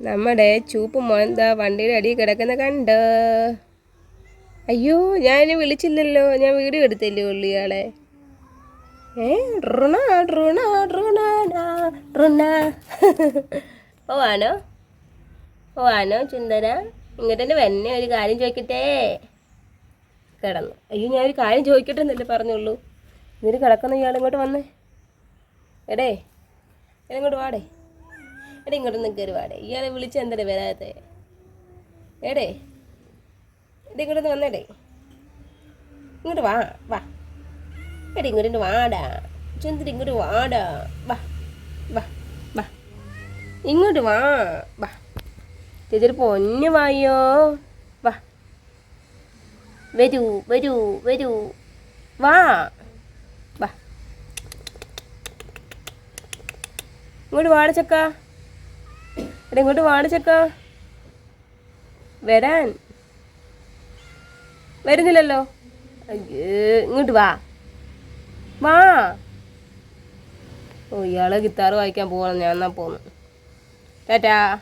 നമ്മുടെ ചൂപ്പ് മോൻ ദാ വണ്ടിയുടെ അടിയിൽ കിടക്കുന്ന കണ്ട്. അയ്യോ ഞാൻ വിളിച്ചില്ലല്ലോ. ഞാൻ വീഡിയോ എടുത്തില്ലേ ഉള്ളിയാളെ ഏ റുണ റുണ റുണ റുണ ഓ ആണോ ഓ ആണോ ചുന്ദര വന്നെ ഒരു കാര്യം ചോദിക്കട്ടെ? കിടന്നു. അയ്യോ ഞാൻ ഒരു കാര്യം ചോദിക്കട്ടെ എന്നല്ലേ പറഞ്ഞുള്ളൂ. എന്നിട്ട് കിടക്കുന്ന ഇയാൾ ഇങ്ങോട്ട് വന്നേ. എടേ ഇങ്ങോട്ട് വാടേ. എടാ ഇങ്ങോട്ടൊന്ന് കയറി ഇയാളെ വിളിച്ച് എന്തടേ വരാതെ എടേ എടേ ഇങ്ങോട്ടൊന്ന് വന്നേടേ. ഇങ്ങോട്ട് വാ വാ. എടേ ഇങ്ങോട്ട് വാടാ. ചുന്തിരി ഇങ്ങോട്ട് വാടാ. വാ വാ വാ. ഇങ്ങോട്ട് വാ വാ. ചേച്ചി പൊന്നു വായോ. വാ. വരൂ വരൂ വരൂ. വാ വാ. ഇങ്ങോട്ട് വാടച്ചക്ക എടാ ഇങ്ങോട്ട് വാടച്ചക്ക വരാൻ. വരുന്നില്ലല്ലോ. ഇങ്ങോട്ട് വാ. വാ. ഓ ഇയാളെ ഗിത്താറ് വായിക്കാൻ പോകണം ഞാൻ എന്നാ പോന്നു. ടാറ്റാ.